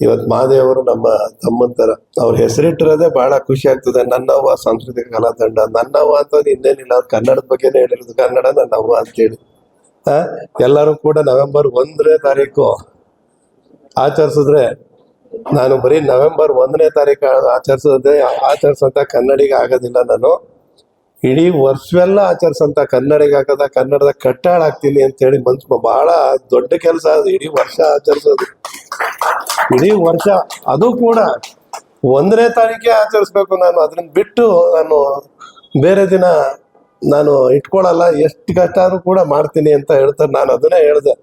ಇವತ್ತು ಮಹಾದೇವರು ನಮ್ಮ ತಮ್ಮಂತರ, ಅವ್ರ ಹೆಸರಿಟ್ಟಿರೋದೇ ಬಹಳ ಖುಷಿ ಆಗ್ತದೆ. ನನ್ನವ್ವ ಸಾಂಸ್ಕೃತಿಕ ಕಲಾ ತಂಡ ನನ್ನವ್ವ ಅಂತ ಇನ್ನೇನಿಲ್ಲ ಅವ್ರು ಕನ್ನಡದ ಬಗ್ಗೆನೇ ಹೇಳಿರೋದು ಕನ್ನಡ, ನನ್ನವ್ವ ಅಂತೇಳಿ ಎಲ್ಲರೂ ಕೂಡ ನವೆಂಬರ್ ಒಂದನೇ ತಾರೀಕು ಆಚರಿಸಿದ್ರೆ, ನಾನು ಬರೀ ನವೆಂಬರ್ ಒಂದನೇ ತಾರೀಕು ಆಚರಿಸೋದೇ ಆಚರಿಸಂತ ಕನ್ನಡಿಗ ಆಗೋದಿಲ್ಲ ನಾನು. ಇಡೀ ವರ್ಷವೆಲ್ಲ ಆಚರಿಸಂತ ಕನ್ನಡಿಗ ಆಗದ, ಕನ್ನಡದ ಕಟ್ಟಾಳ ಆಗ್ತೀನಿ ಅಂತೇಳಿ ಮನ್ಸು ಬಹಳ ದೊಡ್ಡ ಕೆಲಸ ಅದು. ಇಡೀ ವರ್ಷ ಆಚರಿಸೋದು. ಇಡೀ ವರ್ಷ ಅದು ಕೂಡ ಒಂದನೇ ತಾರೀಕೆ ಆಚರಿಸ್ಬೇಕು ನಾನು. ಅದನ್ನ ಬಿಟ್ಟು ನಾನು ಬೇರೆ ದಿನ ನಾನು ಇಟ್ಕೊಳ್ಳಲ್ಲ ಎಷ್ಟು ಕಷ್ಟ ಆದ್ರೂ ಕೂಡ ಮಾಡ್ತೀನಿ ಅಂತ ಹೇಳ್ತಾರೆ. ನಾನು ಅದನ್ನೇ ಹೇಳ್ದೆ.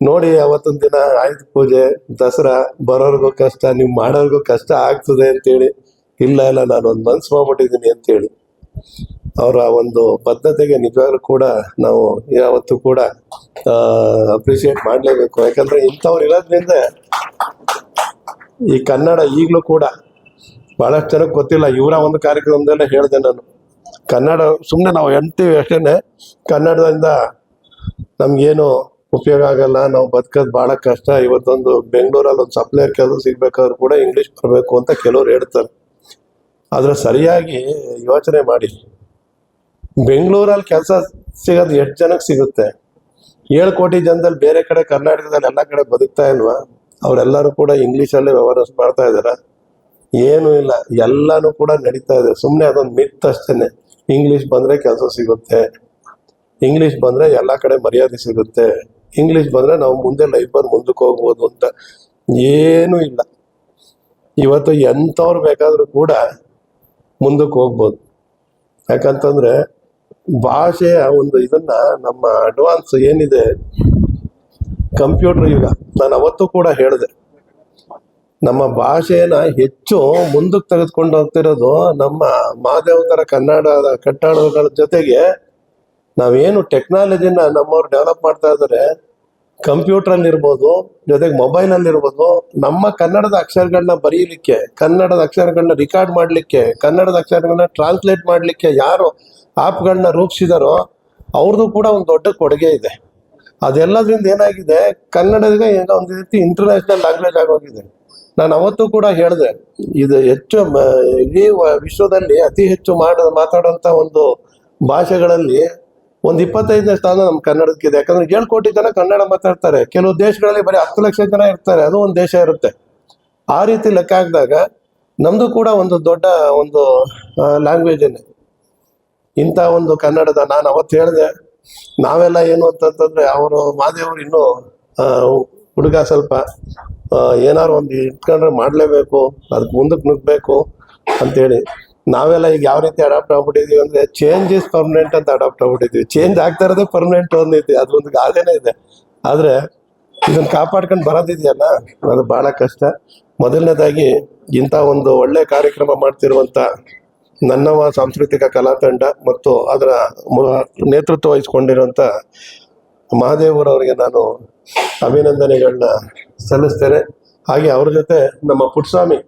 ನೋಡಿ, ಅವತ್ತೊಂದು ದಿನ ಆಯುಧ ಪೂಜೆ, ದಸರಾ, ಬರೋರ್ಗೂ ಕಷ್ಟ ನೀವು ಮಾಡೋರ್ಗೂ ಕಷ್ಟ ಆಗ್ತದೆ ಅಂತೇಳಿ. ಇಲ್ಲ ಇಲ್ಲ, ನಾನು ಒಂದು ಮನ್ಸು ಮಾಡ್ಬಿಟ್ಟಿದ್ದೀನಿ ಅಂತೇಳಿ. ಅವರ ಒಂದು ಬದ್ಧತೆಗೆ ನಿಜವಾಗ್ಲೂ ಕೂಡ ನಾವು ಯಾವತ್ತೂ ಕೂಡ ಅಪ್ರಿಷಿಯೇಟ್ ಮಾಡಲೇಬೇಕು. ಯಾಕಂದ್ರೆ ಇಂಥವ್ರು ಇರೋದ್ರಿಂದ ಈ ಕನ್ನಡ ಈಗಲೂ ಕೂಡ ಬಹಳಷ್ಟು ಜನಕ್ಕೆ ಗೊತ್ತಿಲ್ಲ. ಇವರ ಒಂದು ಕಾರ್ಯಕ್ರಮದಲ್ಲೇ ಹೇಳಿದೆ ನಾನು. ಕನ್ನಡ ಸುಮ್ಮನೆ ನಾವು ಹೇಳ್ತೀವಿ ಅಷ್ಟೇ ಕನ್ನಡದಿಂದ ನಮಗೇನು ಉಪಯೋಗ ಆಗಲ್ಲ. ನಾವು ಬದುಕೋದು ಭಾಳ ಕಷ್ಟ. ಇವತ್ತೊಂದು ಬೆಂಗಳೂರಲ್ಲಿ ಒಂದು ಸಪ್ಲೈಯರ್ ಕೆಲಸ ಸಿಗ್ಬೇಕಾದ್ರೂ ಕೂಡ ಇಂಗ್ಲೀಷ್ ಬರಬೇಕು ಅಂತ ಕೆಲವರು ಹೇಳ್ತಾರೆ. ಆದರೆ ಸರಿಯಾಗಿ ಯೋಚನೆ ಮಾಡಿ. ಬೆಂಗಳೂರಲ್ಲಿ ಕೆಲಸ ಸಿಗೋದು ಎಷ್ಟು ಜನಕ್ಕೆ ಸಿಗುತ್ತೆ? ಏಳು ಕೋಟಿ ಜನದಲ್ಲಿ ಬೇರೆ ಕಡೆ ಕರ್ನಾಟಕದಲ್ಲಿ ಎಲ್ಲ ಕಡೆ ಬದುಕ್ತಾ ಇಲ್ವಾ? ಅವರೆಲ್ಲರೂ ಕೂಡ ಇಂಗ್ಲೀಷಲ್ಲೇ ವ್ಯವಹಾರ ಮಾಡ್ತಾ ಇದ್ದಾರೆ ಏನೂ ಇಲ್ಲ, ಎಲ್ಲನೂ ಕೂಡ ನಡೀತಾ ಇದೆ. ಸುಮ್ಮನೆ ಅದೊಂದು ಮಿತ್ ಅಷ್ಟೇ ಇಂಗ್ಲೀಷ್ ಬಂದರೆ ಕೆಲಸ ಸಿಗುತ್ತೆ. ಇಂಗ್ಲೀಷ್ ಬಂದರೆ ಎಲ್ಲ ಕಡೆ ಮರ್ಯಾದೆ ಸಿಗುತ್ತೆ. ಇಂಗ್ಲೀಷ್ ಬಂದರೆ ನಾವು ಮುಂದೆ ಲೈಫಲ್ಲಿ ಮುಂದಕ್ಕೆ ಹೋಗ್ಬೋದು ಅಂತ ಏನೂ ಇಲ್ಲ. ಇವತ್ತು ಎಂಥವ್ರು ಬೇಕಾದರೂ ಕೂಡ ಮುಂದಕ್ಕೆ ಹೋಗ್ಬೋದು. ಯಾಕಂತಂದ್ರೆ ಭಾಷೆಯ ಒಂದು ಇದನ್ನ ನಮ್ಮ ಅಡ್ವಾನ್ಸ್ ಏನಿದೆ ಕಂಪ್ಯೂಟರ್ ಯುಗ. ನಾನು ಅವತ್ತು ಕೂಡ ಹೇಳಿದೆ. ನಮ್ಮ ಭಾಷೆಯನ್ನ ಹೆಚ್ಚು ಮುಂದಕ್ಕೆ ತೆಗೆದುಕೊಂಡು ಹೋಗ್ತಿರೋದು ನಮ್ಮ ಮಾದೇವತರ ಕನ್ನಡದ ಕಟ್ಟಡಗಳ ಜೊತೆಗೆ ನಾವೇನು ಟೆಕ್ನಾಲಜಿನ ನಮ್ಮವ್ರು ಡೆವಲಪ್ ಮಾಡ್ತಾ ಇದ್ದಾರೆ ಕಂಪ್ಯೂಟ್ರಲ್ಲಿ ಇರ್ಬೋದು ಜೊತೆಗೆ ಮೊಬೈಲಲ್ಲಿ ಇರ್ಬೋದು ನಮ್ಮ ಕನ್ನಡದ ಅಕ್ಷರಗಳನ್ನ ಬರೀಲಿಕ್ಕೆ, ಕನ್ನಡದ ಅಕ್ಷರಗಳನ್ನ ರಿಕಾರ್ಡ್ ಮಾಡಲಿಕ್ಕೆ, ಕನ್ನಡದ ಅಕ್ಷರಗಳನ್ನ ಟ್ರಾನ್ಸ್ಲೇಟ್ ಮಾಡಲಿಕ್ಕೆ ಯಾರು ಆ್ಯಪ್ಗಳನ್ನ ರೂಪಿಸಿದಾರೋ ಅವ್ರದ್ದು ಕೂಡ ಒಂದು ದೊಡ್ಡ ಕೊಡುಗೆ ಇದೆ. ಅದೆಲ್ಲದ್ರಿಂದ ಏನಾಗಿದೆ? ಕನ್ನಡ ಏನೋ ಒಂದು ರೀತಿ ಇಂಟರ್ನ್ಯಾಷನಲ್ ಲ್ಯಾಂಗ್ವೇಜ್ ಆಗೋಗಿದೆ. ನಾನು ಅವತ್ತು ಕೂಡ ಹೇಳಿದೆ, ಇದು ಹೆಚ್ಚು ಇಡೀ ವಿಶ್ವದಲ್ಲಿ ಅತಿ ಹೆಚ್ಚು ಮಾಡ ಒಂದು ಭಾಷೆಗಳಲ್ಲಿ ಒಂದು ಇಪ್ಪತ್ತೈದನೇ ಸ್ಥಾನ ನಮ್ಮ ಕನ್ನಡಕ್ಕಿದೆ ಯಾಕಂದ್ರೆ ಏಳು ಕೋಟಿ ಜನ ಕನ್ನಡ ಮಾತಾಡ್ತಾರೆ. ಕೆಲವು ದೇಶಗಳಲ್ಲಿ ಬರೀ ಹತ್ತು ಲಕ್ಷ ಜನ ಇರ್ತಾರೆ. ಅದು ಒಂದು ದೇಶ ಇರುತ್ತೆ. ಆ ರೀತಿ ಲೆಕ್ಕ ಹಾಕಿದಾಗ ನಮ್ದು ಕೂಡ ಒಂದು ದೊಡ್ಡ ಒಂದು ಲ್ಯಾಂಗ್ವೇಜ್ ಇಂಥ ಒಂದು ಕನ್ನಡದ ನಾನು ಅವತ್ತು ಹೇಳಿದೆ. ನಾವೆಲ್ಲ ಏನು ಅಂತಂತಂದ್ರೆ ಅವರು ಮಾದೇವ್ರು ಇನ್ನು ಹುಡುಗ ಸ್ವಲ್ಪ ಏನಾರು ಒಂದು ಇಟ್ಕೊಂಡ್ರೆ ಮಾಡಲೇಬೇಕು, ಅದಕ್ಕೆ ಮುಂದಕ್ಕೆ ನುಗ್ಬೇಕು ಅಂತೇಳಿ. ನಾವೆಲ್ಲ ಈಗ ಯಾವ ರೀತಿ ಅಡಾಪ್ಟ್ ಆಗ್ಬಿಟ್ಟಿದೀವಿ ಅಂದ್ರೆ ಚೇಂಜ್ ಇಸ್ ಪರ್ಮನೆಂಟ್ ಅಂತ ಅಡಾಪ್ಟ್ ಆಗ್ಬಿಟ್ಟಿದ್ವಿ. ಚೇಂಜ್ ಆಗ್ತಾ ಇರೋದೇ ಪರ್ಮನೆಂಟ್ ಒಂದೈತಿ ಒಂದು ಗಾದೆನೇ ಇದೆ. ಆದ್ರೆ ಇದನ್ನ ಕಾಪಾಡ್ಕೊಂಡು ಬರೋದಿದೆಯಲ್ಲ, ಅದು ಬಹಳ ಕಷ್ಟ. ಮೊದಲನೇದಾಗಿ ಇಂಥ ಒಂದು ಒಳ್ಳೆ ಕಾರ್ಯಕ್ರಮ ಮಾಡ್ತಿರುವಂತ ನನ್ನವ ಸಾಂಸ್ಕೃತಿಕ ಕಲಾ ತಂಡ ಮತ್ತು ಅದರ ನೇತೃತ್ವ ವಹಿಸ್ಕೊಂಡಿರುವಂತ ಮಹಾದೇವರವರಿಗೆ ನಾನು ಅಭಿನಂದನೆಗಳನ್ನ ಸಲ್ಲಿಸ್ತೇನೆ. ಹಾಗೆ ಅವ್ರ ಜೊತೆ ನಮ್ಮ ಪುಟ್ಸ್ವಾಮಿ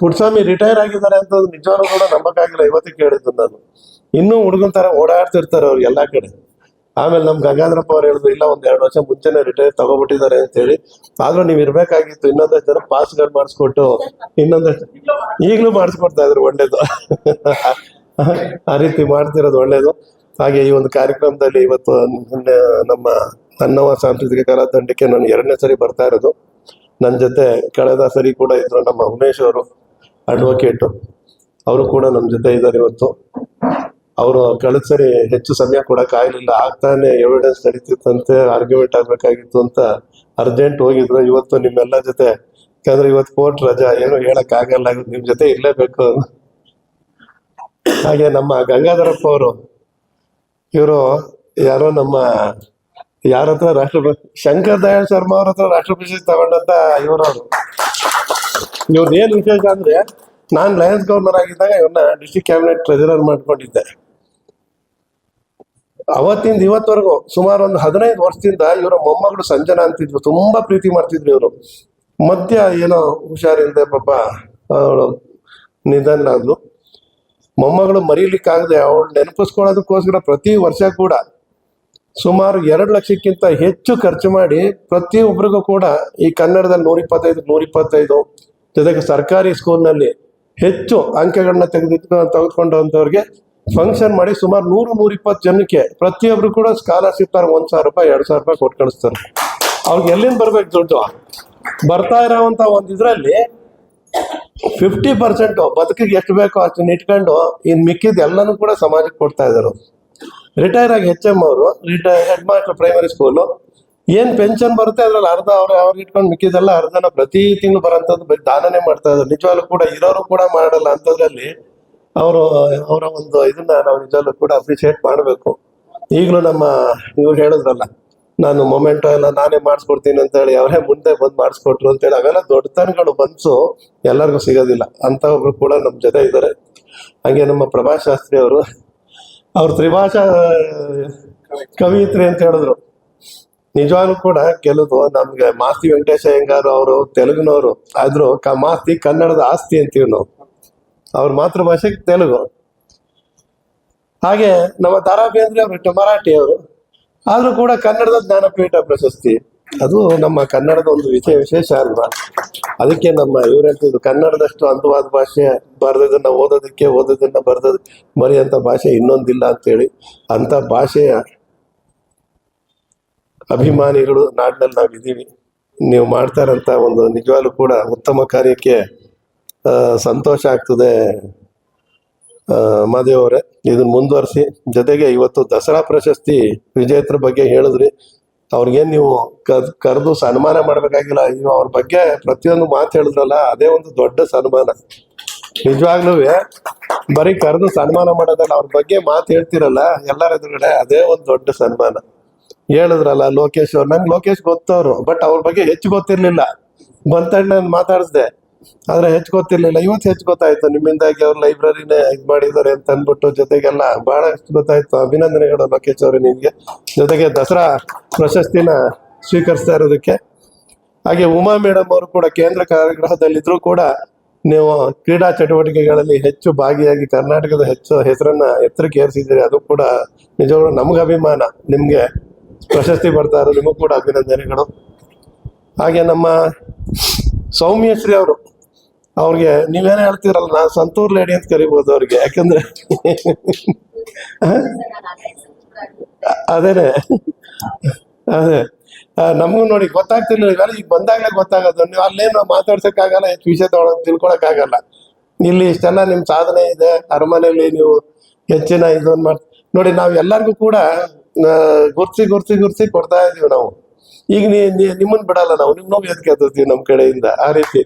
ಪುಟ್ಸ್ವಾಮಿ ರಿಟೈರ್ ಆಗಿದ್ದಾರೆ ಅಂತ ನಿಜವಾಗ್ಲೂ ಕೂಡ ನಂಬಕ್ಕಾಗಿಲ್ಲ ಇವತ್ತಿಗೆ ಕೇಳಿದ್ದು ನಾನು. ಇನ್ನೂ ಹುಡುಗನ ಥರ ಓಡಾಡ್ತಿರ್ತಾರೆ ಅವ್ರು ಎಲ್ಲ ಕಡೆ. ಆಮೇಲೆ ನಮ್ ಗಂಗಾಧರಪ್ಪ ಅವ್ರು ಹೇಳಿದ್ರು, ಇಲ್ಲ, ಒಂದ್ ಎರಡು ವರ್ಷ ಮುಂಚೆನೆ ರಿಟೈರ್ ತಗೋಬಿಟ್ಟಿದ್ದಾರೆ ಅಂತ ಹೇಳಿ. ಆದ್ರೂ ನೀವ್ ಇರ್ಬೇಕಾಗಿತ್ತು, ಇನ್ನೊಂದಷ್ಟು ಜನ ಪಾಸ್ಗಳು ಮಾಡಿಸ್ಕೊಟ್ಟು, ಇನ್ನೊಂದಷ್ಟು ಈಗ್ಲೂ ಮಾಡಿಸ್ಕೊಡ್ತಾ ಇದ್ರು ಒಳ್ಳೇದು. ಆ ರೀತಿ ಮಾಡ್ತಿರೋದು ಒಳ್ಳೇದು. ಹಾಗೆ ಈ ಒಂದು ಕಾರ್ಯಕ್ರಮದಲ್ಲಿ ಇವತ್ತು ನಮ್ಮ ನನ್ನವ ಸಾಂಸ್ಕೃತಿಕ ಕಲಾ ತಂಡಕ್ಕೆ ನಾನು ಎರಡನೇ ಸರಿ ಬರ್ತಾ ಇರೋದು. ನನ್ನ ಜೊತೆ ಕಳೆದ ಸರಿ ಕೂಡ ಇದ್ರು ನಮ್ಮ ಉಮೇಶ್ ಅವರು ಅಡ್ವೊಕೇಟು ಅವರು ಕೂಡ ನಮ್ಮ ಜೊತೆ ಇದ್ದಾರೆ ಇವತ್ತು. ಅವರು ಕಳೆದ ಸರಿ ಹೆಚ್ಚು ಸಮಯ ಕೊಡಕ್ ಆಗ್ಲಿಲ್ಲ. ಆಗ್ತಾನೆ ಎವಿಡೆನ್ಸ್ ನಡೀತಿತ್ತಂತೆ ಆರ್ಗ್ಯುಮೆಂಟ್ ಆಗ್ಬೇಕಾಗಿತ್ತು ಅಂತ ಅರ್ಜೆಂಟ್ ಹೋಗಿದ್ರು. ಇವತ್ತು ನಿಮ್ಮೆಲ್ಲ ಜೊತೆ, ಯಾಕಂದ್ರೆ ಇವತ್ತು ಕೋರ್ಟ್ ರಜಾ, ಏನು ಹೇಳಕ್ ಆಗಲ್ಲ. ನಿಮ್ ಜೊತೆ ಇರ್ಲೇಬೇಕು. ಹಾಗೆ ನಮ್ಮ ಗಂಗಾಧರಪ್ಪ ಅವರು, ಇವರು ಯಾರೋ ನಮ್ಮ ಯಾರ ಹತ್ರ ರಾಷ್ಟ್ರಪತಿ ಶಂಕರ್ ದಯಾಳ್ ಶರ್ಮಾ ಅವ್ರ ಹತ್ರ ರಾಷ್ಟ್ರ ಪ್ರಶಸ್ತಿ ತಗೊಂಡಂತ ಇವರು ಇವ್ರದ್ದು ಏನ್ ವಿಶೇಷ ಅಂದ್ರೆ, ನಾನ್ ಲಯನ್ಸ್ ಗವರ್ನರ್ ಆಗಿದ್ದಾಗ ಇವ್ರನ್ನ ಡಿಸ್ಟ್ರಿಕ್ಟ್ ಕ್ಯಾಬಿನೆಟ್ ಟ್ರೆಜರರ್ ಮಾಡ್ಕೊಂಡಿದ್ದೆ. ಅವತ್ತಿಂದ ಇವತ್ತವರೆಗೂ ಸುಮಾರು ಒಂದು ಹದಿನೈದು ವರ್ಷದಿಂದ ಇವರ ಮೊಮ್ಮಗಳು ಸಂಜನಾ ಅಂತಿದ್ರು. ತುಂಬಾ ಪ್ರೀತಿ ಮಾಡ್ತಿದ್ರು ಇವರು. ಮಧ್ಯ ಏನೋ ಹುಷಾರಿಲ್ಲದೆ ಪಾಪ ಅವಳು ನಿಧನ ಆದ್ಲು ಮೊಮ್ಮಗಳು ಮರೀಲಿಕ್ಕಾಗದೆ ಅವಳು ನೆನಪಿಸ್ಕೊಳ್ಳೋದಕ್ಕೋಸ್ಕರ ಪ್ರತಿ ವರ್ಷ ಕೂಡ ಸುಮಾರು ಎರಡು ಲಕ್ಷಕ್ಕಿಂತ ಹೆಚ್ಚು ಖರ್ಚು ಮಾಡಿ ಪ್ರತಿಯೊಬ್ಬರಿಗೂ ಕೂಡ ಈ ಕನ್ನಡದಲ್ಲಿ ನೂರ ಇಪ್ಪತ್ತೈದು ನೂರ ಇಪ್ಪತ್ತೈದು ಜೊತೆಗೆ ಸರ್ಕಾರಿ ಸ್ಕೂಲ್ನಲ್ಲಿ ಹೆಚ್ಚು ಅಂಕಗಳನ್ನ ತೆಗೆದಿಟ್ಟು ತೆಗೆದುಕೊಂಡಂಥವ್ರಿಗೆ ಫಂಕ್ಷನ್ ಮಾಡಿ ಸುಮಾರು ನೂರು ನೂರ ಇಪ್ಪತ್ತು ಜನಕ್ಕೆ ಪ್ರತಿಯೊಬ್ರು ಕೂಡ ಸ್ಕಾಲರ್ಶಿಪ್ ತರ ಒಂದ್ ಸಾವಿರ ರೂಪಾಯಿ, ಎರಡ್ ಸಾವಿರ ರೂಪಾಯಿ ಕೊಟ್ಟು ಕಳಿಸ್ತಾರೆ. ಅವ್ರಿಗೆ ಎಲ್ಲಿಂದ ಬರ್ಬೇಕು ದುಡ್ಡು? ಬರ್ತಾ ಇರೋವಂತ ಒಂದು ಇದರಲ್ಲಿ ಫಿಫ್ಟಿ ಪರ್ಸೆಂಟ್ ಬದುಕಿಗೆ ಎಷ್ಟು ಬೇಕೋ ಅಷ್ಟನ್ನ ಇಟ್ಕೊಂಡು ಇನ್ನು ಮಿಕ್ಕಿದ ಎಲ್ಲನೂ ಕೂಡ ಸಮಾಜಕ್ಕೆ ಕೊಡ್ತಾ ಇದ್ದಾರೆ ರಿಟೈರ್ ಆಗಿ ಎಚ್ ಎಂ ಅವರು retire head master primary school ಏನು ಪೆನ್ಷನ್ ಬರುತ್ತೆ ಅದ್ರಲ್ಲಿ ಅರ್ಧ ಅವ್ರು, ಅವ್ರಿಗೆ ಇಟ್ಕೊಂಡು ಮಿಕ್ಕಿದೆಲ್ಲ ಅರ್ಧನ ಪ್ರತಿ ತಿಂಗಳು ಬರೋಂಥದ್ದು ಬರೀ ದಾನನೇ ಮಾಡ್ತಾ ಇದ್ದಾರೆ ನಿಜವಾಗ್ಲೂ ಕೂಡ ಇರೋರು ಕೂಡ ಮಾಡಲ್ಲ ಅಂಥದ್ರಲ್ಲಿ ಅವರು, ಅವರ ಒಂದು ಇದನ್ನ ನಾವು ನಿಜವಾಗ್ಲೂ ಕೂಡ ಅಪ್ರಿಶಿಯೇಟ್ ಮಾಡಬೇಕು. ಈಗಲೂ ನಮ್ಮ, ಇವ್ರು ಹೇಳಿದ್ರಲ್ಲ, ನಾನು ಮೊಮೆಂಟೋ ಎಲ್ಲ ನಾನೇ ಮಾಡಿಸ್ಕೊಡ್ತೀನಿ ಅಂತ ಹೇಳಿ ಅವರೇ ಮುಂದೆ ಬಂದು ಮಾಡಿಸ್ಕೊಟ್ರು ಅಂತೇಳಿ, ಅವೆಲ್ಲ ದೊಡ್ಡತನಗಳು ಬಂದು ಎಲ್ಲರಿಗೂ ಸಿಗೋದಿಲ್ಲ. ಅಂತ ಒಬ್ರು ಕೂಡ ನಮ್ಮ ಜೊತೆ ಇದ್ದಾರೆ. ಹಂಗೆ ನಮ್ಮ ಪ್ರಭಾ ಶಾಸ್ತ್ರಿ ಅವರು, ಅವ್ರು ತ್ರಿಭಾಷಾ, ಕವಿತ್ರಿ ಅಂತ ಹೇಳಿದ್ರು. ನಿಜವಾಗ್ಲೂ ಕೂಡ ಕೆಲವು ನಮ್ಗೆ ಮಾಸ್ತಿ ವೆಂಕಟೇಶ ಹೆಂಗಾರು ಅವರು, ತೆಲುಗಿನವರು, ಆದ್ರೂ ಮಾಸ್ತಿ ಕನ್ನಡದ ಆಸ್ತಿ ಅಂತೀವಿ ನಾವು. ಅವ್ರ ಮಾತೃಭಾಷೆ ತೆಲುಗು. ಹಾಗೆ ನಮ್ಮ ದಾರಾ ಬೇಂದ್ರೆ ಅವರು ಮರಾಠಿ ಅವರು ಆದ್ರೂ ಕೂಡ ಕನ್ನಡದ ಜ್ಞಾನಪೀಠ ಪ್ರಶಸ್ತಿ. ಅದು ನಮ್ಮ ಕನ್ನಡದ ಒಂದು ವಿಷಯ ವಿಶೇಷ ಅಲ್ವಾ? ಅದಕ್ಕೆ ನಮ್ಮ ಇವ್ರು ಹೇಳ್ತಿದ್ರು, ಕನ್ನಡದಷ್ಟು ಅಂದವಾದ ಭಾಷೆ ಬರೆದದನ್ನ ಓದೋದಕ್ಕೆ, ಓದೋದನ್ನ ಬರೆದ ಅಂತ ಭಾಷೆ ಇನ್ನೊಂದಿಲ್ಲ ಅಂತೇಳಿ ಅಂತ ಭಾಷೆಯ ಅಭಿಮಾನಿಗಳು ನಾಡಿನಲ್ಲಿ ನಾವಿದ್ದೀವಿ ನೀವು ಮಾಡ್ತಾರಂತ ಒಂದು ನಿಜವಾಗ್ಲೂ ಕೂಡ ಉತ್ತಮ ಕಾರ್ಯಕ್ಕೆ ಸಂತೋಷ ಆಗ್ತದೆ ಆ, ಮಾದೇವ್ ಅವರೇ. ಇದನ್ನ ಮುಂದುವರಿಸಿ. ಜೊತೆಗೆ ಇವತ್ತು ದಸರಾ ಪ್ರಶಸ್ತಿ ವಿಜೇತರ ಬಗ್ಗೆ ಹೇಳಿದ್ರಿ. ಅವ್ರಿಗೇನ್ ನೀವು ಕರೆದು ಸನ್ಮಾನ ಮಾಡ್ಬೇಕಾಗಿಲ್ಲ. ನೀವು ಅವ್ರ ಬಗ್ಗೆ ಪ್ರತಿಯೊಂದು ಮಾತು ಹೇಳಿದ್ರಲ್ಲ ಅದೇ ಒಂದು ದೊಡ್ಡ ಸನ್ಮಾನ. ನಿಜವಾಗ್ಲೂ ಬರೀ ಕರೆದು ಸನ್ಮಾನ ಮಾಡೋದಲ್ಲ ಅವ್ರ ಬಗ್ಗೆ ಮಾತು ಹೇಳ್ತಿರಲ್ಲ ಎಲ್ಲರ ಎದುರುಗಡೆ ಅದೇ ಒಂದು ದೊಡ್ಡ ಸನ್ಮಾನ. ಹೇಳಿದ್ರಲ್ಲ ಲೋಕೇಶ್ ಅವ್ರು. ನಂಗೆ ಲೋಕೇಶ್ ಗೊತ್ತವ್ರು ಬಟ್ ಅವ್ರ ಬಗ್ಗೆ ಹೆಚ್ಚು ಗೊತ್ತಿರ್ಲಿಲ್ಲ. ಬಂತಣ್ಣ ನಾನು ಮಾತಾಡಿಸ್ದೆ. ಆದ್ರೆ ಹೆಚ್ಚು ಗೊತ್ತಿರ್ಲಿಲ್ಲ. ಇವತ್ತು ಹೆಚ್ಚು ಗೊತ್ತಾಯ್ತು. ನಿಮ್ಮಿಂದಾಗಿ ಅವ್ರು ಲೈಬ್ರರಿನೇ ಇದು ಮಾಡಿದ್ದಾರೆ ಅಂತ ಅಂದ್ಬಿಟ್ಟು ಜೊತೆಗೆಲ್ಲ ಬಹಳಷ್ಟು ಗೊತ್ತಾಯ್ತು. ಅಭಿನಂದನೆಗಳು ಲೋಕೇಶ್ ಅವರು ನಿಮ್ಗೆ. ಜೊತೆಗೆ ದಸರಾ ಪ್ರಶಸ್ತಿನ ಸ್ವೀಕರಿಸ್ತಾ ಇರೋದಕ್ಕೆ. ಹಾಗೆ ಉಮಾ ಮೇಡಮ್ ಅವರು ಕೂಡ ಕೇಂದ್ರ ಕಾರಾಗೃಹದಲ್ಲಿದ್ರು ಕೂಡ ನೀವು ಕ್ರೀಡಾ ಚಟುವಟಿಕೆಗಳಲ್ಲಿ ಹೆಚ್ಚು ಭಾಗಿಯಾಗಿ ಕರ್ನಾಟಕದ ಹೆಚ್ಚು ಹೆಸರನ್ನ ಎತ್ತರಕ್ಕೆ ಏರಿಸಿದ್ದೀರಿ. ಅದು ಕೂಡ ನಿಜವಾಗ್ಲೂ ನಮ್ಗೆ ಅಭಿಮಾನ. ನಿಮ್ಗೆ ಪ್ರಶಸ್ತಿ ಬರ್ತಾ ಇರೋದು. ನಿಮಗೂ ಕೂಡ ಅಭಿನಂದನೆಗಳು. ಹಾಗೆ ನಮ್ಮ ಸೌಮ್ಯಶ್ರೀ ಅವರು ಅವ್ರಿಗೆ ನೀವೇನೇ ಹೇಳ್ತೀರಲ್ಲ ನಾನು ಸಂತೂರ್ ಲೇಡಿ ಅಂತ ಕರಿಬೋದು ಅವ್ರಿಗೆ, ಯಾಕಂದ್ರೆ ಅದೇನೆ ಅದೇ. ನಮಗೂ ನೋಡಿ ಗೊತ್ತಾಗ್ತಿರ್ಲಿಲ್ಲ ಈಗ ಬಂದಾಗಲೇ ಗೊತ್ತಾಗೋದು. ನೀವು ಅಲ್ಲೇನು ಮಾತಾಡ್ಸೋಕ್ಕಾಗಲ್ಲ, ಹೆಚ್ಚು ವಿಷಯ ತಗೊಳಕ್ ತಿಳ್ಕೊಳಕ್ಕಾಗಲ್ಲ. ಇಲ್ಲಿ ಇಷ್ಟೆಲ್ಲ ನಿಮ್ಮ ಸಾಧನೆ ಇದೆ, ಅರಮನೆಯಲ್ಲಿ ನೀವು ಹೆಚ್ಚಿನ ಇದನ್ನ ಮಾಡ್ತೀವಿ ನೋಡಿ ನಾವು ಎಲ್ಲರಿಗೂ ಕೂಡ ಗುರ್ಸಿ ಗುರ್ಸಿ ಗುರ್ಸಿ ಕೊಡ್ತಾ ಇದೀವಿ ನಾವು. ಈಗ ನಿಮ್ಮನ್ ಬಿಡಲ್ಲ ನಾವು, ನಿಮ್ ನೋವು ಎದಕ್ಕೆ ಎತ್ತುತ್ತೀವಿ ನಮ್ ಕಡೆಯಿಂದ ಆ ರೀತಿ?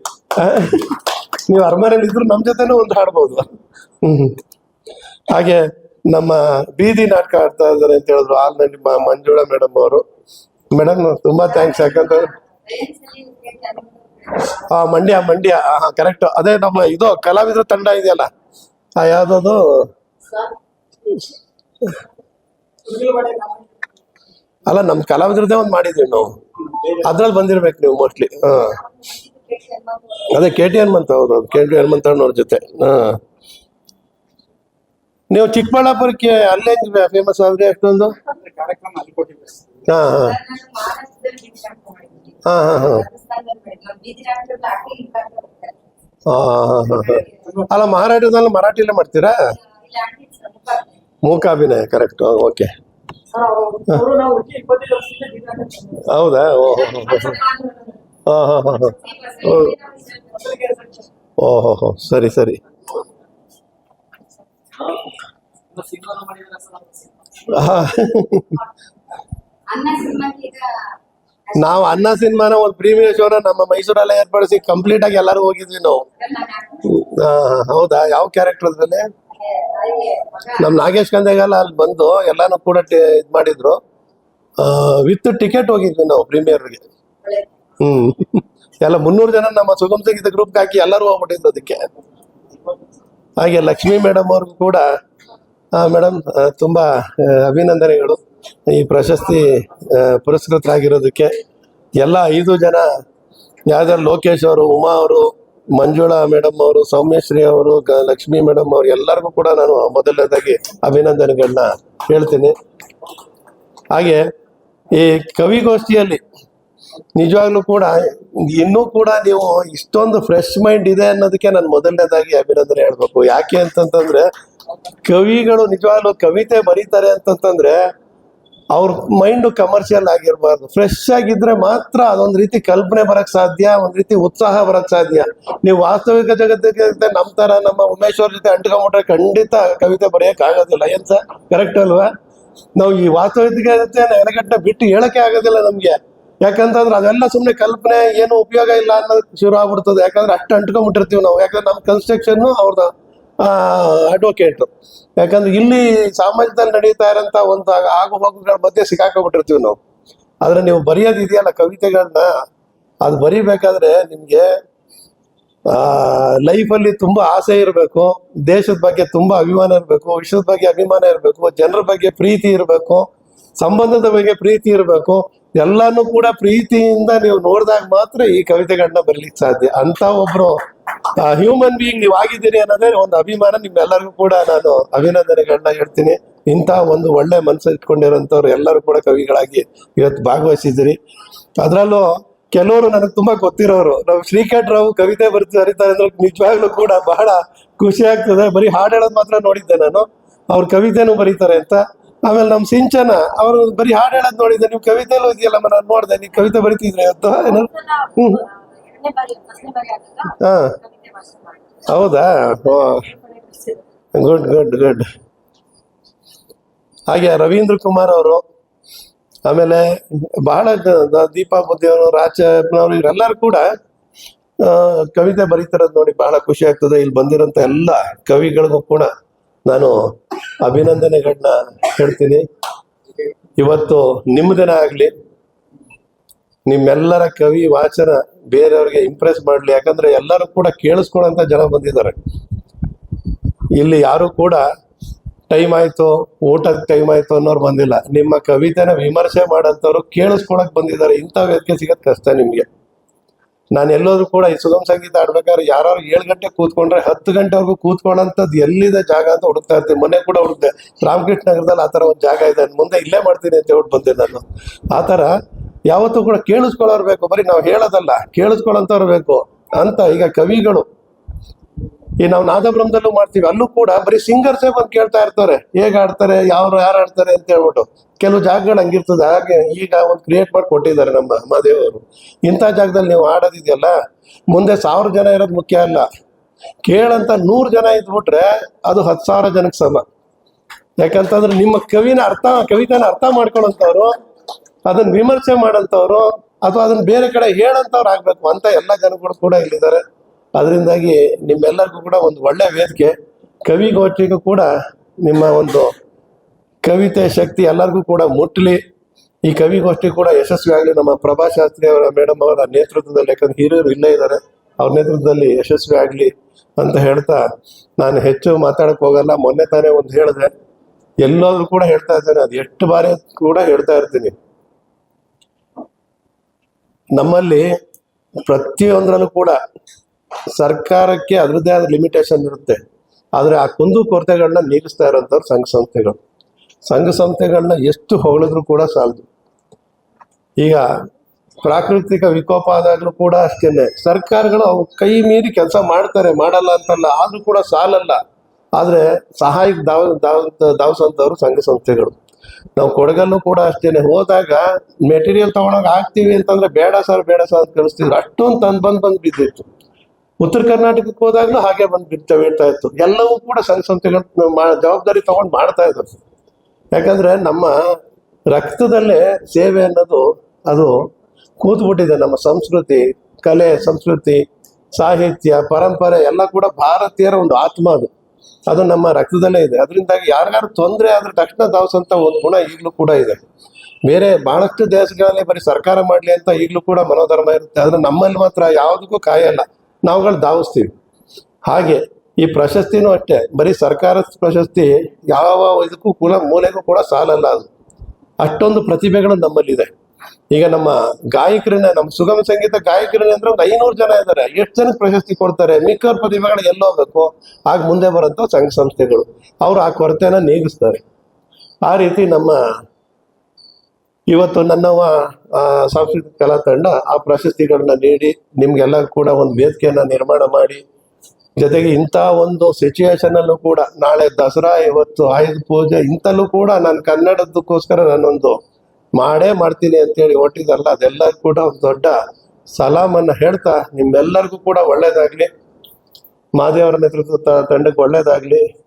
ನೀವು ಅರಮನೆಯಲ್ಲಿ ಇದ್ರು ನಮ್ ಜೊತೆನೂ ಒಂದು ಹಾಡ್ಬೋದು. ಹ್ಮ್. ಹಾಗೆ ನಮ್ಮ ಬೀದಿ ನಾಟಕ ಆಡ್ತಾ ಇದ್ದಾರೆ ಅಂತ ಹೇಳಿದ್ರು ಹಾಲ್ನಲ್ಲಿ ಮ- ಮಂಜುಳಾ ಮೇಡಮ್ ಅವರು. ಮೇಡಮ್ ತುಂಬಾ ಥ್ಯಾಂಕ್ಸ್ ಯಾಕಂದ್ರೆ ಆ, ಮಂಡ್ಯ ಮಂಡ್ಯ. ಕರೆಕ್ಟ್ ಅದೇ ನಮ್ಮ ಇದು, ಕಲಾವಿದ್ರ ತಂಡ ಇದೆಯಲ್ಲ? ಆ, ಯಾವ್ದದು? ಅಲ್ಲ, ನಮ್ ಕಲಾವಿದ್ರದೇ ಒಂದು ಮಾಡಿದ್ವಿ ನಾವು. ಅದ್ರಲ್ಲಿ ಬಂದಿರ್ಬೇಕು ನೀವು ಮೋಸ್ಟ್ಲಿ ಅದೇ ಕೆ ಟಿ ಹನುಮಂತ ಅವರು ಕೆ ಟಿ ಅವ್ರ ಜೊತೆ. ನೀವು ಚಿಕ್ಕಬಳ್ಳಾಪುರಕ್ಕೆ ಅಲ್ಲೇ ಫೇಮಸ್ ಆದ್ರೆ ಅಷ್ಟೊಂದು? ಹಾ ಹಾ. ಹಾ ಹಾ ಅಲ್ಲ, ಮಹಾರಾಷ್ಟ್ರದಲ್ಲಿ ಮರಾಠಿಲೇ ಮಾಡ್ತೀರಾ? ಮೂಕಾಭಿನಯ ಕರೆಕ್ಟ್ ಓಕೆ ಹೌದಾ? ಓ ಹಾ ಹಾ ಹಾ ಹಾ. ಓಹೋ ಹೋ ಸರಿ ಸರಿ. ಸಿನಿಮಾ ಮಾಡಿದ್ರೆ ಸರ್ ಹಾ. ಅನ್ನ ಈಗ ನಾವು ಅನ್ನ ಸಿನಿಮಾನ ಒಂದು ಪ್ರೀಮಿಯರ್ ಶೋನ ನಮ್ಮ ಮೈಸೂರಲ್ಲೇ ಏರ್ಪಡಿಸಿ ಕಂಪ್ಲೀಟ್ ಆಗಿ ಎಲ್ಲರೂ ಹೋಗಿದ್ವಿ ನಾವು. ಹಾ, ಹಾ, ಹೌದಾ? ಯಾವ ಕ್ಯಾರೆಕ್ಟರ್ ಅದ್ರಲ್ಲಿ? ನಮ್ ನಾಗೇಶ್ ಕಂದೆಗಾಲ ಅಲ್ಲಿ ಬಂದು ಎಲ್ಲಾನು ಕೂಡ ಇದ್ ಮಾಡಿದ್ರು. ವಿತ್ ಟಿಕೆಟ್ ಹೋಗಿದ್ವಿ ನಾವು ಪ್ರೀಮಿಯರ್ಗೆ ಹ್ಮ್. ಎಲ್ಲ ಮುನ್ನೂರು ಜನ ನಮ್ಮ ಸುಗಮ್ ಸಂಗೀತ ಗ್ರೂಪ್ ಹಾಕಿ ಎಲ್ಲರೂ ಹೋಗ್ಬಿಟ್ಟಿದ್ರು ಅದಕ್ಕೆ. ಹಾಗೆ ಲಕ್ಷ್ಮಿ ಮೇಡಮ್ ಅವ್ರಿಗೂ ಕೂಡ ಮೇಡಮ್ ತುಂಬಾ ಅಭಿನಂದನೆಗಳು. ಈ ಪ್ರಶಸ್ತಿ ಪುರಸ್ಕೃತ ಪುರಸ್ಕೃತರಾಗಿರೋದಕ್ಕೆ. ಎಲ್ಲ ಐದು ಜನ ಯಾವ್ದಾರು ಲೋಕೇಶ್ ಅವರು, ಉಮಾ ಅವರು ಮಂಜುಳಾ ಮೇಡಮ್ ಅವರು, ಸೌಮ್ಯಶ್ರೀ ಅವರು ಲಕ್ಷ್ಮಿ ಮೇಡಮ್ ಅವರು ಎಲ್ಲರಿಗೂ ಕೂಡ ನಾನು ಮೊದಲನೇದಾಗಿ ಅಭಿನಂದನೆಗಳನ್ನ ಹೇಳ್ತೀನಿ. ಹಾಗೆ ಈ ಕವಿಗೋಷ್ಠಿಯಲ್ಲಿ ನಿಜವಾಗ್ಲೂ ಕೂಡ ಇನ್ನೂ ಕೂಡ ನೀವು ಇಷ್ಟೊಂದು ಫ್ರೆಶ್ ಮೈಂಡ್ ಇದೆ ಅನ್ನೋದಕ್ಕೆ ನಾನು ಮೊದಲನೇದಾಗಿ ಅಭಿನಂದನೆ ಹೇಳ್ಬೇಕು. ಯಾಕೆ ಅಂತಂತಂದ್ರೆ ಕವಿಗಳು ನಿಜವಾಗ್ಲೂ ಕವಿತೆ ಬರೀತಾರೆ ಅಂತಂತಂದ್ರೆ ಅವ್ರ ಮೈಂಡ್ ಕಮರ್ಷಿಯಲ್ ಆಗಿರ್ಬಾರ್ದು. ಫ್ರೆಶ್ ಆಗಿದ್ರೆ ಮಾತ್ರ ಅದೊಂದ್ ರೀತಿ ಕಲ್ಪನೆ ಬರಕ್ ಸಾಧ್ಯ, ಒಂದ್ ರೀತಿ ಉತ್ಸಾಹ ಬರಕ್ ಸಾಧ್ಯ. ನೀವು ವಾಸ್ತವಿಕ ಜಗತ್ತಿಗೆ ನಮ್ಮ ನಮ್ ತರ ನಮ್ಮ ಉಮೇಶ್ ಅವ್ರ ಜೊತೆ ಅಂಟ್ಕೊಂಡ್ಬಿಟ್ರೆ ಖಂಡಿತ ಕವಿತೆ ಬರೆಯಕ್ ಆಗೋದಿಲ್ಲ. ಏನ್ ಕರೆಕ್ಟ್ ಅಲ್ವಾ? ನಾವು ಈ ವಾಸ್ತವಿಕ ಜೊತೆ ನೆಲಗಟ್ಟ ಬಿಟ್ಟು ಹೇಳಕ್ಕೆ ಆಗೋದಿಲ್ಲ ನಮ್ಗೆ. ಯಾಕಂತಂದ್ರೆ ಅದೆಲ್ಲ ಸುಮ್ನೆ ಕಲ್ಪನೆ, ಏನು ಉಪಯೋಗ ಇಲ್ಲ ಅನ್ನೋದು ಶುರು ಆಗ್ಬಿಡ್ತದೆ. ಯಾಕಂದ್ರೆ ಅಷ್ಟು ಅಂಟ್ಕೊಂಡ್ಬಿಟ್ಟಿರ್ತೀವಿ ನಾವು. ಯಾಕಂದ್ರೆ ನಮ್ಮ ಕನ್ಸ್ಟ್ರಕ್ಷನ್ ಅವ್ರದ ಅಡ್ವೊಕೇಟ್ ಯಾಕಂದ್ರೆ ಇಲ್ಲಿ ಸಮಾಜದಲ್ಲಿ ನಡೀತಾ ಇರೋಂಥ ಒಂದು ಆಗು ಹೋಗುಗಳ ಮಧ್ಯೆ ಸಿಕ್ಕಾಕೊಂಡ್ಬಿಟ್ಟಿರ್ತೀವಿ ನಾವು. ಆದ್ರೆ ನೀವು ಬರೆಯೋದು ಇದೆಯಲ್ಲ ಕವಿತೆಗಳನ್ನ, ಅದು ಬರಿಬೇಕಾದ್ರೆ ನಿಮ್ಗೆ ಲೈಫಲ್ಲಿ ತುಂಬಾ ಆಸೆ ಇರಬೇಕು, ದೇಶದ ಬಗ್ಗೆ ತುಂಬಾ ಅಭಿಮಾನ ಇರಬೇಕು, ವಿಶ್ವದ ಬಗ್ಗೆ ಅಭಿಮಾನ ಇರಬೇಕು, ಜನರ ಬಗ್ಗೆ ಪ್ರೀತಿ ಇರಬೇಕು, ಸಂಬಂಧದ ಬಗ್ಗೆ ಪ್ರೀತಿ ಇರಬೇಕು ಎಲ್ಲಾನು ಕೂಡ ಪ್ರೀತಿಯಿಂದ ನೀವು ನೋಡಿದಾಗ ಮಾತ್ರ ಈ ಕವಿತೆಗಳನ್ನ ಬರ್ಲಿಕ್ಕೆ ಸಾಧ್ಯ. ಅಂತ ಒಬ್ರು ಹ್ಯೂಮನ್ ಬೀಯಿಂಗ್ ನೀವು ಆಗಿದ್ದೀರಿ ಅನ್ನೋದೇ ಒಂದು ಅಭಿಮಾನ. ನಿಮ್ಮೆಲ್ಲರಿಗೂ ಕೂಡ ನಾನು ಅಭಿನಂದನೆಗಳನ್ನ ಹೇಳ್ತೀನಿ. ಇಂಥ ಒಂದು ಒಳ್ಳೆ ಮನಸ್ಸು ಇಟ್ಕೊಂಡಿರೋಂಥವ್ರು ಎಲ್ಲರೂ ಕೂಡ ಕವಿಗಳಾಗಿ ಇವತ್ತು ಭಾಗವಹಿಸಿದ್ದೀರಿ. ಅದರಲ್ಲೂ ಕೆಲವರು ನನಗೆ ತುಂಬಾ ಗೊತ್ತಿರೋರು. ನಾವು ಶ್ರೀಕಂಠ್ ರಾವ್ ಕವಿತೆ ಬರ್ತಿ ಅರಿತಾರೆ ಅಂದ್ರೆ ನಿಜವಾಗ್ಲೂ ಕೂಡ ಬಹಳ ಖುಷಿ ಆಗ್ತದೆ. ಬರೀ ಹಾಡು ಹೇಳೋದು ಮಾತ್ರ ನೋಡಿದ್ದೆ ನಾನು. ಅವ್ರ ಕವಿತೆನೂ ಬರೀತಾರೆ ಅಂತ. ಆಮೇಲೆ ನಮ್ ಸಿಂಚನ ಅವರು ಬರೀ ಹಾಡು ಹೇಳೋದು ನೋಡಿದ್ದೆ ನೀವು ಕವಿತೆಲ್ಲೂ ಇದೆಯಲ್ಲ ನಾನು ನೋಡಿದೆ ನೀವು ಕವಿತೆ ಬರೀತಿದ್ರೆ ಇವತ್ತು ಏನು? ಆದಾಗ ಹಾ. ಹೌದಾ? ಗುಡ್ ಗುಡ್ ಗುಡ್ ಹಾಗೆ ರವೀಂದ್ರ ಕುಮಾರ್ ಅವರು ಆಮೇಲೆ ಬಹಳ ದೀಪಾ ಬುದ್ಧಿ ಅವರು ರಾಜಪ್ಪನವರು ಇವರೆಲ್ಲರೂ ಕೂಡ ಕವಿತೆ ಬರೀತಿರೋದು ನೋಡಿ ಬಹಳ ಖುಷಿ ಆಗ್ತದೆ. ಇಲ್ಲಿ ಬಂದಿರೋಂಥ ಎಲ್ಲ ಕವಿಗಳಿಗೂ ಕೂಡ ನಾನು ಅಭಿನಂದನೆಗಳನ್ನ ಹೇಳ್ತೀನಿ. ಇವತ್ತು ನಿಮ್ಮ ದಿನ ಆಗ್ಲಿ, ನಿಮ್ಮೆಲ್ಲರ ಕವಿ, ವಾಚನ ಬೇರೆಯವ್ರಿಗೆ ಇಂಪ್ರೆಸ್ ಮಾಡ್ಲಿ. ಯಾಕಂದ್ರೆ ಎಲ್ಲರೂ ಕೂಡ ಕೇಳಿಸ್ಕೊಳಂತ ಜನ ಬಂದಿದ್ದಾರೆ. ಇಲ್ಲಿ ಯಾರು ಕೂಡ ಟೈಮ್ ಆಯ್ತು, ಊಟದ ಟೈಮ್ ಆಯ್ತು ಅನ್ನೋರು ಬಂದಿಲ್ಲ. ನಿಮ್ಮ ಕವಿತೆನ ವಿಮರ್ಶೆ ಮಾಡಂತವ್ರು ಕೇಳಿಸ್ಕೊಳಕ್ ಬಂದಿದ್ದಾರೆ. ಇಂಥ ವೇದಿಕೆ ಅಷ್ಟೇ ಕಷ್ಟ ನಿಮ್ಗೆ. ನಾನು ಎಲ್ಲೋದ್ರು ಕೂಡ ಈ ಸುಗಮ ಸಂಗೀತ ಆಡ್ಬೇಕಾದ್ರೆ ಯಾರು ಏಳು ಗಂಟೆ ಕೂತ್ಕೊಂಡ್ರೆ ಹತ್ತು ಗಂಟೆವರೆಗೂ ಕೂತ್ಕೊಳ್ಳೋಂಥದ್ದು ಎಲ್ಲಿದೆ ಜಾಗ ಅಂತ ಹುಡುಕ್ತಾ ಇರ್ತೀನಿ. ಮೊನ್ನೆ ಕೂಡ ಹುಡುಕ್ದೆ. ರಾಮಕೃಷ್ಣ ನಗರದಲ್ಲಿ ಆ ಥರ ಒಂದು ಜಾಗ ಇದೆ. ಮುಂದೆ ಇಲ್ಲೇ ಮಾಡ್ತೀನಿ ಅಂತ ಹೇಳ್ಬಿಟ್ಟು ಬಂದೆ ನಾನು. ಆ ಥರ ಯಾವತ್ತೂ ಕೂಡ ಕೇಳಿಸ್ಕೊಳ್ಳೋರು ಬೇಕು. ಬರೀ ನಾವು ಹೇಳೋದಲ್ಲ, ಕೇಳಿಸ್ಕೊಳ್ಳೋಂಥವ್ರು ಬೇಕು ಅಂತ ಈಗ ಕವಿಗಳು ಈ ನಾವು ನಾದಬ್ರಹ್ಮದಲ್ಲೂ ಮಾಡ್ತೀವಿ. ಅಲ್ಲೂ ಕೂಡ ಬರೀ ಸಿಂಗರ್ಸೇ ಬಂದು ಕೇಳ್ತಾ ಇರ್ತಾರೆ. ಹೇಗ್ ಆಡ್ತಾರೆ ಯಾರು ಯಾರು ಆಡ್ತಾರೆ ಅಂತ ಹೇಳ್ಬಿಟ್ಟು. ಕೆಲವು ಜಾಗಗಳು ಹಂಗಿರ್ತದೆ. ಹಾಗೆ ಈಗ ಒಂದು ಕ್ರಿಯೇಟ್ ಮಾಡಿ ಕೊಟ್ಟಿದ್ದಾರೆ ನಮ್ಮ ಮಹಾದೇವರು. ಇಂಥ ಜಾಗದಲ್ಲಿ ನೀವು ಆಡೋದಿದೆಯಲ್ಲ ಮುಂದೆ ಸಾವಿರ ಜನ ಇರೋದು ಮುಖ್ಯ ಅಲ್ಲ. ಕೇಳಂತ ನೂರು ಜನ ಇದ್ಬಿಟ್ರೆ ಅದು ಹತ್ತು ಸಾವಿರ ಜನಕ್ಕೆ ಸಮ. ಯಾಕಂತಂದ್ರೆ ನಿಮ್ಮ ಕವಿನ ಅರ್ಥ, ಕವಿತಾನ ಅರ್ಥ ಮಾಡ್ಕೊಳ್ಳೋಂಥವ್ರು, ಅದನ್ನ ವಿಮರ್ಶೆ ಮಾಡೋಂಥವ್ರು, ಅಥವಾ ಅದನ್ನ ಬೇರೆ ಕಡೆ ಹೇಳಂತವ್ರು ಆಗ್ಬೇಕು ಅಂತ ಎಲ್ಲ ಜನಗಳು ಕೂಡ ಇಲ್ಲಿದ್ದಾರೆ. ಅದರಿಂದಾಗಿ ನಿಮ್ಮೆಲ್ಲರಿಗೂ ಕೂಡ ಒಂದು ಒಳ್ಳೆ ವೇದಿಕೆ. ಕವಿಗೋಷ್ಠಿಗೂ ಕೂಡ ನಿಮ್ಮ ಒಂದು ಕವಿತೆ ಶಕ್ತಿ ಎಲ್ಲರಿಗೂ ಕೂಡ ಮುಟ್ಟಲಿ ಈ ಕವಿಗೋಷ್ಠಿ ಕೂಡ ಯಶಸ್ವಿ ಆಗಲಿ ನಮ್ಮ ಪ್ರಭಾ ಶಾಸ್ತ್ರಿ ಅವರ ಮೇಡಮ್ ಅವರ ನೇತೃತ್ವದಲ್ಲಿ, ಯಾಕಂದ್ರೆ ಹಿರಿಯರು ಇಲ್ಲೇ ಇದ್ದಾರೆ, ಅವ್ರ ನೇತೃತ್ವದಲ್ಲಿ ಯಶಸ್ವಿ ಆಗಲಿ ಅಂತ ಹೇಳ್ತಾ ನಾನು ಹೆಚ್ಚು ಮಾತಾಡಕ್ಕೆ ಹೋಗಲ್ಲ. ಮೊನ್ನೆ ತಾನೇ ಒಂದು ಹೇಳಿದೆ. ಎಲ್ಲಾದ್ರೂ ಕೂಡ ಹೇಳ್ತಾ ಇದ್ದೇನೆ. ಅದು ಎಷ್ಟು ಬಾರಿ ಕೂಡ ಹೇಳ್ತಾ ಇರ್ತೀನಿ. ನಮ್ಮಲ್ಲಿ ಪ್ರತಿಯೊಂದರಲ್ಲೂ ಕೂಡ ಸರ್ಕಾರಕ್ಕೆ ಅದರದ್ದೇ ಆದ ಲಿಮಿಟೇಷನ್ ಇರುತ್ತೆ. ಆದರೆ ಆ ಕುಂದು ಕೊರತೆಗಳನ್ನ ನೀಗಿಸ್ತಾ ಇರೋಂಥವ್ರು ಸಂಘ ಸಂಸ್ಥೆಗಳು. ಸಂಘ ಸಂಸ್ಥೆಗಳನ್ನ ಎಷ್ಟು ಹೊಗಳಿದ್ರು ಕೂಡ ಸಾಲದು. ಈಗ ಪ್ರಾಕೃತಿಕ ವಿಕೋಪ ಆದಾಗಲೂ ಕೂಡ ಅಷ್ಟೇನೆ. ಸರ್ಕಾರಗಳು ಅವು ಕೈ ಮೀರಿ ಕೆಲಸ ಮಾಡ್ತಾರೆ, ಮಾಡಲ್ಲ ಅಂತಲ್ಲ, ಆದ್ರೂ ಕೂಡ ಸಾಲಲ್ಲ. ಆದ್ರೆ ಸಹಾಯಕ್ಕೆ ದಾವ ದಾವ ಧಾವಿಸೋಂಥವ್ರು ಸಂಘ ಸಂಸ್ಥೆಗಳು. ನಾವು ಕೊಡಗಲ್ಲೂ ಕೂಡ ಅಷ್ಟೇನೆ. ಹೋದಾಗ ಮೆಟೀರಿಯಲ್ ತಗೊಳಕ್ ಹಾಕ್ತೀವಿ ಅಂತಂದ್ರೆ ಬೇಡ ಸರ್ ಬೇಡ ಸರ್ ಅಂತ ಕಳಿಸ್ತಿದ್ರು. ಅಷ್ಟೊಂದು ತಂದು ಬಂದು ಬಂದು ಬಿದ್ದಿತ್ತು. ಉತ್ತರ ಕರ್ನಾಟಕಕ್ಕೆ ಹೋದಾಗಲೂ ಹಾಗೆ ಬಂದು ಬಿಡ್ತಾ ಬೀಳ್ತಾ ಇತ್ತು. ಎಲ್ಲವೂ ಕೂಡ ಸಂಘ ಸಂಸ್ಥೆಗಳು ಜವಾಬ್ದಾರಿ ತಗೊಂಡು ಮಾಡ್ತಾ ಇದ್ದಾರೆ ಯಾಕಂದ್ರೆ ನಮ್ಮ ರಕ್ತದಲ್ಲೇ ಸೇವೆ ಅನ್ನೋದು ಅದು ಕೂತ್ಬಿಟ್ಟಿದೆ. ನಮ್ಮ ಸಂಸ್ಕೃತಿ, ಕಲೆ, ಸಂಸ್ಕೃತಿ, ಸಾಹಿತ್ಯ, ಪರಂಪರೆ ಎಲ್ಲ ಕೂಡ ಭಾರತೀಯರ ಒಂದು ಆತ್ಮ ಅದು. ಅದು ನಮ್ಮ ರಕ್ತದಲ್ಲೇ ಇದೆ. ಅದರಿಂದಾಗಿ ಯಾರಿಗಾರು ತೊಂದರೆ ಆದ್ರೆ ತಕ್ಷಣ ಧಾವಿಸಂತ ಒಂದು ಗುಣ ಈಗಲೂ ಕೂಡ ಇದೆ. ಬೇರೆ ಬಹಳಷ್ಟು ದೇಶಗಳಲ್ಲಿ ಬರೀ ಸರ್ಕಾರ ಮಾಡ್ಲಿ ಅಂತ ಈಗಲೂ ಕೂಡ ಮನೋಧರ್ಮ ಇರುತ್ತೆ. ಆದ್ರೆ ನಮ್ಮಲ್ಲಿ ಮಾತ್ರ ಯಾವುದಕ್ಕೂ ಕಾಯಲ್ಲ. ನಾವುಗಳು ಧಾವಿಸ್ತೀವಿ. ಹಾಗೆ ಈ ಪ್ರಶಸ್ತಿನೂ ಅಷ್ಟೇ, ಬರೀ ಸರ್ಕಾರದ ಪ್ರಶಸ್ತಿ ಯಾವ ಇದಕ್ಕೂ ಕೂಡ ಮೂಲೆಗೂ ಕೂಡ ಸಾಲಲ್ಲ ಅದು. ಅಷ್ಟೊಂದು ಪ್ರತಿಭೆಗಳು ನಮ್ಮಲ್ಲಿದೆ. ಈಗ ನಮ್ಮ ಗಾಯಕರನ್ನ, ನಮ್ಮ ಸುಗಮ ಸಂಗೀತ ಗಾಯಕರನ್ನ ಅಂದ್ರೆ ಒಂದು ಐನೂರು ಜನ ಇದ್ದಾರೆ. ಎಷ್ಟು ಜನಕ್ಕೆ ಪ್ರಶಸ್ತಿ ಕೊಡ್ತಾರೆ? ಮಿಕ್ಕವ್ರ ಪ್ರತಿಭೆಗಳು ಎಲ್ಲೋಗ್ಬೇಕು ಆಗ ಮುಂದೆ ಬರೋಂಥ ಸಂಘ ಸಂಸ್ಥೆಗಳು. ಅವರು ಆ ಕೊರತೆನ ನೀಗಿಸ್ತಾರೆ. ಆ ರೀತಿ ನಮ್ಮ ಇವತ್ತು ನನ್ನ ಸಾಂಸ್ಕೃತಿಕ ಕಲಾ ತಂಡ ಆ ಪ್ರಶಸ್ತಿಗಳನ್ನ ನೀಡಿ, ನಿಮ್ಗೆಲ್ಲ ಕೂಡ ಒಂದು ವೇದಿಕೆಯನ್ನ ನಿರ್ಮಾಣ ಮಾಡಿ, ಜೊತೆಗೆ ಇಂಥ ಒಂದು ಸಿಚುಯೇಷನ್ ಅಲ್ಲೂ ಕೂಡ ನಾಳೆ ದಸರಾ, ಇವತ್ತು ಆಯುಧ ಪೂಜೆ ಇಂಥಲ್ಲೂ ಕೂಡ ನಾನು ಕನ್ನಡದಕ್ಕೋಸ್ಕರ ನಾನೊಂದು ಮಾಡೇ ಮಾಡ್ತೀನಿ ಅಂತೇಳಿ ಹೊಟ್ಟಿದಲ್ಲ ಅದೆಲ್ಲ ಕೂಡ ಒಂದು ದೊಡ್ಡ ಸಲಾಮನ್ನ ಹೇಳ್ತಾ ನಿಮ್ಮೆಲ್ಲರಿಗೂ ಕೂಡ ಒಳ್ಳೇದಾಗ್ಲಿ. ಮಾದೇವರ ನೇತೃತ್ವದ ತ- ತಂಡಕ್ಕೆ ಒಳ್ಳೇದಾಗ್ಲಿ.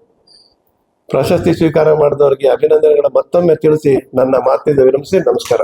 ಪ್ರಶಸ್ತಿ ಸ್ವೀಕಾರ ಮಾಡಿದವರಿಗೆ ಅಭಿನಂದನೆಗಳ. ಮತ್ತೊಮ್ಮೆ ತಿಳಿಸಿ ನನ್ನ ಮಾತಿನಿಂದ ವಿರಮಿಸಿ. ನಮಸ್ಕಾರ.